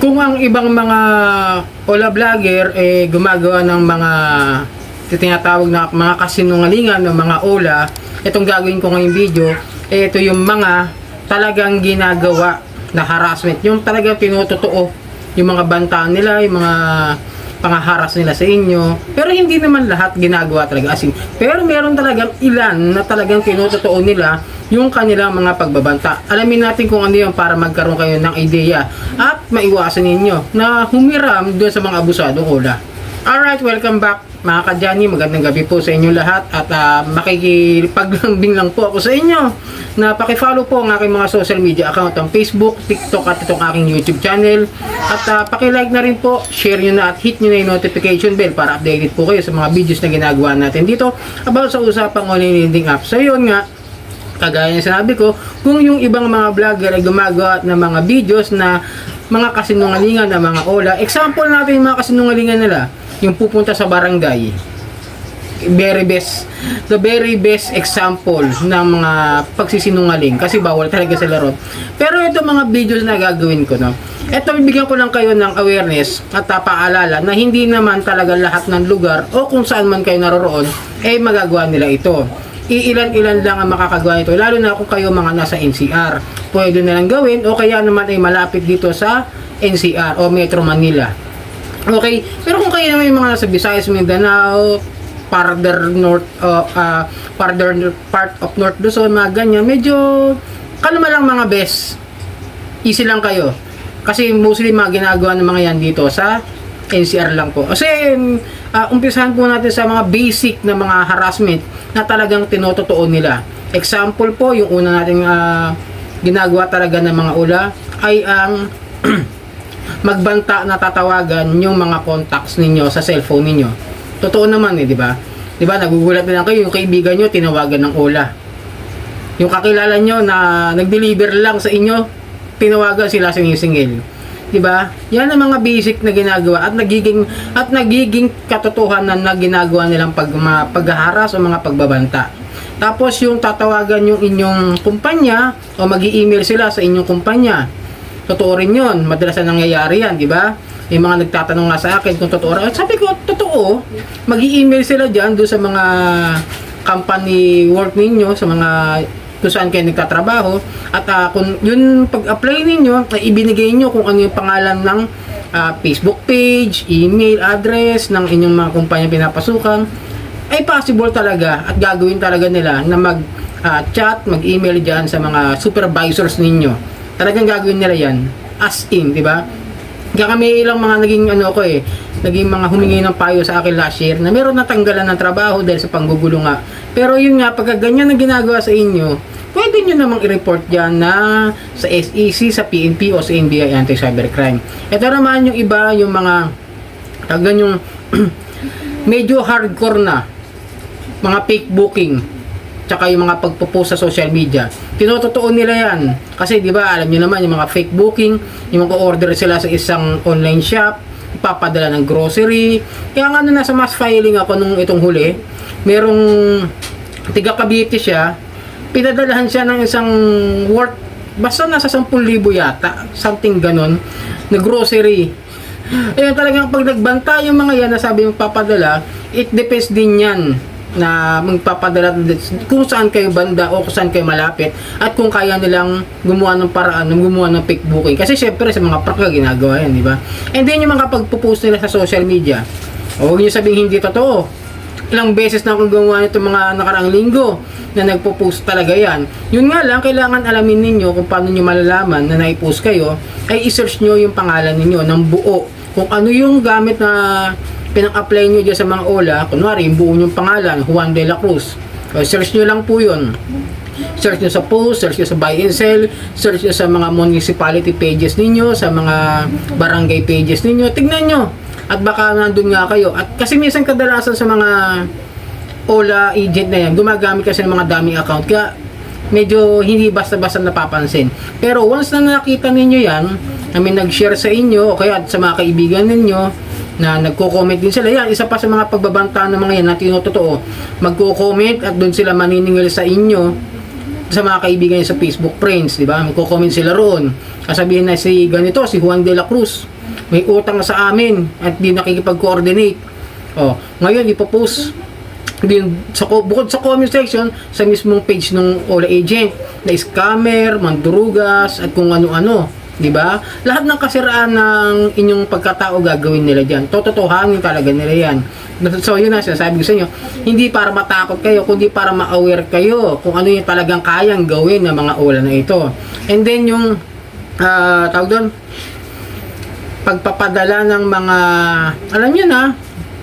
Kung ang ibang mga ola vlogger eh gumagawa ng mga tinatawag na mga kasinungalingan ng mga ola, itong gagawin ko ngayong video, eh ito yung mga talagang ginagawa na harassment, yung talagang tinutotoo yung mga bantaan nila, yung mga pangaharas nila sa inyo. Pero hindi naman lahat ginagawa talaga asin. Pero meron talagang ilan na talagang tinutotoo nila yung kanilang mga pagbabanta. Alamin natin kung ano yun para magkaroon kayo ng ideya at maiwasan ninyo na humiram doon sa mga abusadong ula. Alright, welcome back mga kadyani. Magandang gabi po sa inyo lahat at uh, makikipaglambing lang po ako sa inyo na pakifollow po ang aking mga social media account ang Facebook, TikTok at itong aking YouTube channel. At uh, pakilike na rin po, share nyo na at hit nyo na yung notification bell para updated po kayo sa mga videos na ginagawa natin dito about sa usapang online lending app. So yun nga, kagaya ng sinabi ko, kung yung ibang mga vlogger ay gumagawa ng mga videos na mga kasinungalingan na mga ola, example natin yung mga kasinungalingan nila, yung pupunta sa barangay, very best, the very best example ng mga pagsisinungaling kasi bawal talaga sa laro. Pero ito mga videos na gagawin ko, no? Ito bibigyan ko lang kayo ng awareness at paalala na hindi naman talaga lahat ng lugar o kung saan man kayo naroroon, eh magagawa nila ito iilan-ilan lang ang makakagawa nito. Lalo na kung kayo mga nasa NCR. Pwede na lang gawin o kaya naman ay malapit dito sa NCR o Metro Manila. Okay, pero kung kayo naman yung mga nasa Visayas, Mindanao, farther north, uh, uh, farther part of North Luzon, mga ganyan, medyo kalma lang mga best. Easy lang kayo. Kasi mostly mga ginagawa ng mga yan dito sa NCR lang po. Kasi uh, umpisahan po natin sa mga basic na mga harassment na talagang tinototoo nila. Example po, yung una nating uh, ginagawa talaga ng mga ula ay ang magbanta na tatawagan yung mga contacts ninyo sa cellphone ninyo. Totoo naman eh, di ba? Di ba, nagugulat na lang kayo, yung kaibigan nyo, tinawagan ng ula. Yung kakilala nyo na nag-deliver lang sa inyo, tinawagan sila sinisingil. 'Di ba? Yan ang mga basic na ginagawa at nagiging at nagiging katotohanan na ginagawa nilang pag mga paghaharas o mga pagbabanta. Tapos yung tatawagan yung inyong kumpanya o magi-email sila sa inyong kumpanya. Totoo rin 'yon. Madalas na nangyayari 'yan, 'di ba? Yung mga nagtatanong nga sa akin kung totoo. At sabi ko, totoo. Magi-email sila diyan do sa mga company work ninyo, sa mga kung saan kayo nagtatrabaho at uh, kung yun pag-apply ninyo ay ibinigay niyo kung ano yung pangalan ng uh, Facebook page, email address ng inyong mga kumpanya pinapasukan ay possible talaga at gagawin talaga nila na mag uh, chat, mag-email diyan sa mga supervisors ninyo. Talagang gagawin nila 'yan as in, 'di ba? Kaya kami ilang mga naging ano ko eh, naging mga humingi ng payo sa akin last year na meron natanggalan ng trabaho dahil sa panggugulo nga. Pero yun nga, pagka ganyan ang ginagawa sa inyo, pwede nyo namang i-report dyan na sa SEC, sa PNP o sa NBI Anti-Cybercrime. Ito naman yung iba, yung mga tagan yung medyo hardcore na mga fake booking tsaka yung mga pagpo-post sa social media. Tinototoo nila yan. Kasi di ba alam niyo naman yung mga fake booking, yung mag-order sila sa isang online shop, ipapadala ng grocery. Kaya nga nung nasa mass filing ako nung itong huli, merong tiga Cavite siya, pinadalahan siya ng isang worth basta nasa 10,000 yata, something ganon, na grocery. Ayun talagang pag nagbanta yung mga yan na sabi yung papadala, it depends din yan na magpapadala kung saan kayo banda o kung saan kayo malapit at kung kaya nilang gumawa ng paraan ng gumawa ng fake booking. Kasi syempre sa mga prank ginagawa yan di ba? And then yung mga pagpo-post nila sa social media huwag nyo sabihin hindi totoo ilang beses na akong gumawa nito mga nakaraang linggo na nagpo-post talaga yan yun nga lang kailangan alamin ninyo kung paano nyo malalaman na naipost kayo ay isearch nyo yung pangalan ninyo ng buo kung ano yung gamit na pinang-apply nyo dyan sa mga OLA, kunwari, yung buo yung pangalan, Juan de la Cruz. O, search nyo lang po yun. Search nyo sa post, search nyo sa buy and sell, search nyo sa mga municipality pages ninyo, sa mga barangay pages ninyo, tignan nyo. At baka nandun nga kayo. At kasi minsan kadalasan sa mga OLA agent na yan, gumagamit kasi ng mga daming account. Kaya medyo hindi basta-basta napapansin. Pero once na nakita ninyo yan, na may nag-share sa inyo, o kaya sa mga kaibigan ninyo, na nagko-comment din sila. Yan, isa pa sa mga pagbabanta ng mga yan na tinotoo. Magko-comment at doon sila maniningil sa inyo. sa mga kaibigan sa Facebook friends, di ba? Magko-comment sila roon. Sasabihin na si ganito, si Juan de la Cruz, may utang sa amin at di nakikipag-coordinate. Oh, ngayon ipopost din sa ko- bukod sa comment section sa mismong page ng Ola agent na scammer, mandurugas at kung ano-ano, 'di ba? Lahat ng kasiraan ng inyong pagkatao gagawin nila diyan. Tototohanin talaga nila 'yan. So yun na sinasabi ko sa inyo, hindi para matakot kayo, kundi para ma-aware kayo kung ano yung talagang kayang gawin ng mga Ola na ito. And then yung ah tawag doon, pagpapadala ng mga alam niyo na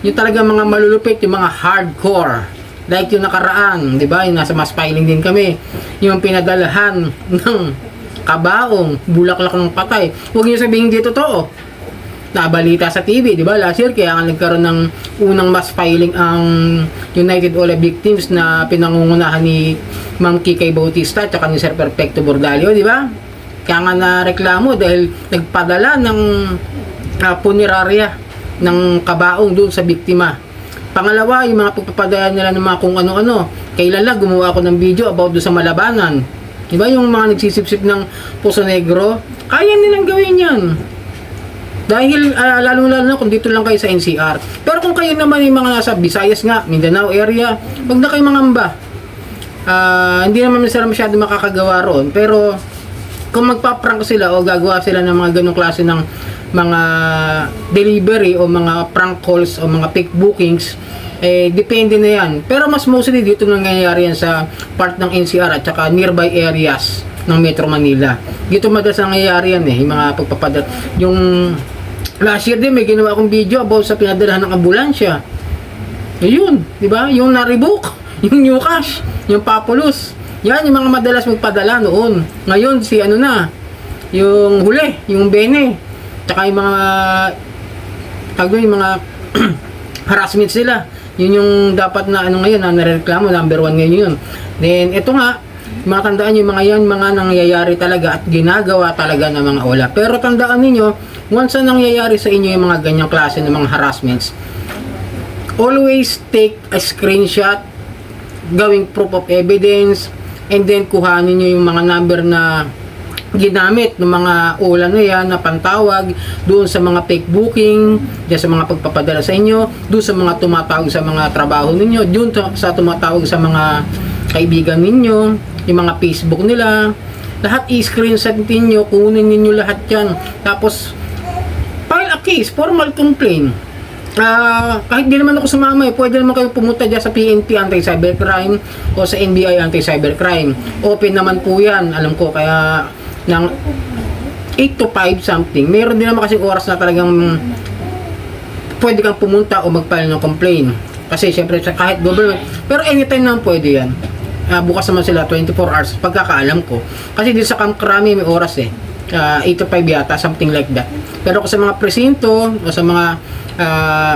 yung talaga mga malulupit yung mga hardcore. Like yung nakaraan di ba? Yung nasa mass filing din kami. Yung pinadalahan ng kabaong bulaklak ng patay. Huwag niyo sabihin di totoo. Nabalita sa TV di ba? Last year kaya nga nagkaroon ng unang mass filing ang United Ola Victims na pinangungunahan ni Ma'am Kikay Bautista at ni Sir Perfecto Bordalio di ba kaya nga na reklamo dahil nagpadala ng uh, punerarya ng kabaong doon sa biktima. Pangalawa, yung mga pagpapadala nila ng mga kung ano-ano. Kailan lang gumawa ako ng video about doon sa malabanan. Di ba yung mga nagsisipsip ng Puso Negro? Kaya nilang gawin yan. Dahil uh, lalo-lalo na kung dito lang kayo sa NCR. Pero kung kayo naman yung mga nasa Visayas nga, Mindanao area, wag na kayo mangamba. Ah, hindi naman masyado makakagawa roon. Pero kung magpa-prank sila o gagawa sila ng mga ganong klase ng mga delivery o mga prank calls o mga fake bookings eh depende na yan. Pero mas mostly dito nangyayari yan sa part ng NCR at saka nearby areas ng Metro Manila. Dito madalas nangyayari yan eh yung mga pagpapadala yung last year din may ginawa akong video about sa pinadalahan ng ambulansya. Yun di ba? Yung na-revoke yung new cash yung populous yan yung mga madalas magpadala noon ngayon si ano na yung huli yung bene Tsaka yung mga doon, yung mga harassment sila. Yun yung dapat na ano ngayon na nareklamo, number one ngayon yun. Then ito nga, mga tandaan yung mga yan, mga nangyayari talaga at ginagawa talaga ng mga ola. Pero tandaan ninyo, once na nangyayari sa inyo yung mga ganyang klase ng mga harassments, always take a screenshot, gawing proof of evidence, and then kuhanin nyo yung mga number na ginamit ng mga ulan na yan na pantawag doon sa mga fake booking, doon sa mga pagpapadala sa inyo, doon sa mga tumatawag sa mga trabaho ninyo, doon sa tumatawag sa mga kaibigan ninyo, yung mga Facebook nila, lahat i-screenshot ninyo, kunin ninyo lahat yan. Tapos, file a case, formal complaint. Ah, kahit di naman ako sumama eh, pwede naman kayo pumunta dyan sa PNP Anti-Cybercrime o sa NBI Anti-Cybercrime. Open naman po yan, alam ko, kaya ng 8 to 5 something. Meron din naman kasi oras na talagang pwede kang pumunta o mag-file ng complaint. Kasi syempre sa kahit government, pero anytime naman pwede yan. Ah, bukas naman sila 24 hours pagkakaalam ko. Kasi dito sa Camp Krami may oras eh. Ah, 8 to 5 yata, something like that. Pero kung sa mga presinto o sa mga ah,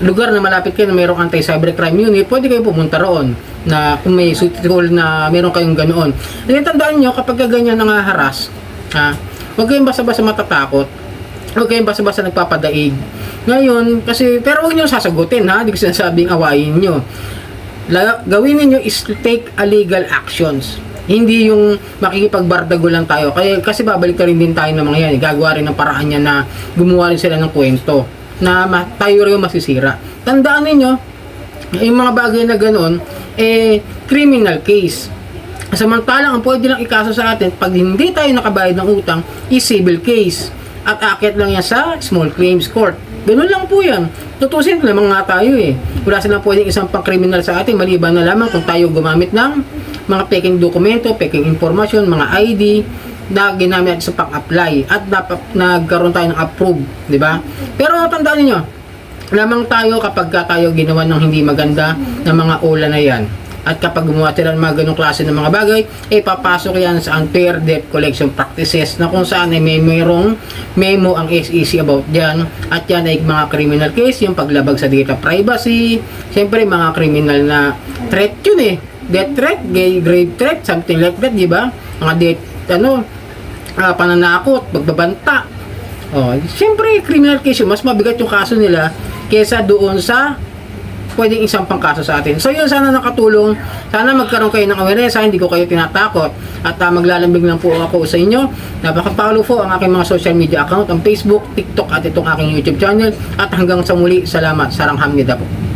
lugar na malapit kayo na mayroong anti-cybercrime unit, pwede kayo pumunta roon na kung may suitable na meron kayong ganoon. Then, tandaan nyo, kapag ka ganyan nangaharas, ha, huwag kayong basta-basta matatakot. Huwag kayong basta-basta nagpapadaig. Ngayon, kasi, pero huwag nyo sasagutin, ha? Hindi ko sinasabing awayin nyo. Gawin niyo is take a legal actions. Hindi yung makikipagbardago lang tayo. Kaya, kasi babalik ka rin din tayo ng mga yan. Gagawa rin ng paraan yan na gumawa rin sila ng kwento na tayo rin masisira. Tandaan ninyo, yung mga bagay na ganoon, eh, criminal case. Samantalang ang pwede lang ikaso sa atin, pag hindi tayo nakabayad ng utang, is civil case. At akit lang yan sa small claims court. Ganun lang po yan. Tutusin lamang nga tayo eh. Wala silang pwedeng isang pang criminal sa atin, maliban na lamang kung tayo gumamit ng mga peking dokumento, peking informasyon, mga ID, na ginamit sa pang-apply at dapat nagkaroon tayo ng approve, di ba? Pero tandaan niyo, lamang tayo kapag ka tayo ginawa ng hindi maganda ng mga ula na yan. At kapag gumawa sila ng mga ganong klase ng mga bagay, eh papasok yan sa unfair debt collection practices na kung saan ay may mayroong memo ang SEC about dyan. At yan ay mga criminal case, yung paglabag sa data privacy, siyempre mga criminal na threat yun eh. Death threat, gay grave threat, something like that, di ba? Mga death, ano, ah, pananakot, pagbabanta. Oh, siyempre criminal case mas mabigat yung kaso nila kesa doon sa pwedeng isang pangkaso sa atin. So yun, sana nakatulong. Sana magkaroon kayo ng awareness, hindi ko kayo tinatakot. At uh, maglalambing lang po ako sa inyo. Napaka-follow po ang aking mga social media account, ang Facebook, TikTok at itong aking YouTube channel. At hanggang sa muli, salamat. Sarang hamnida po.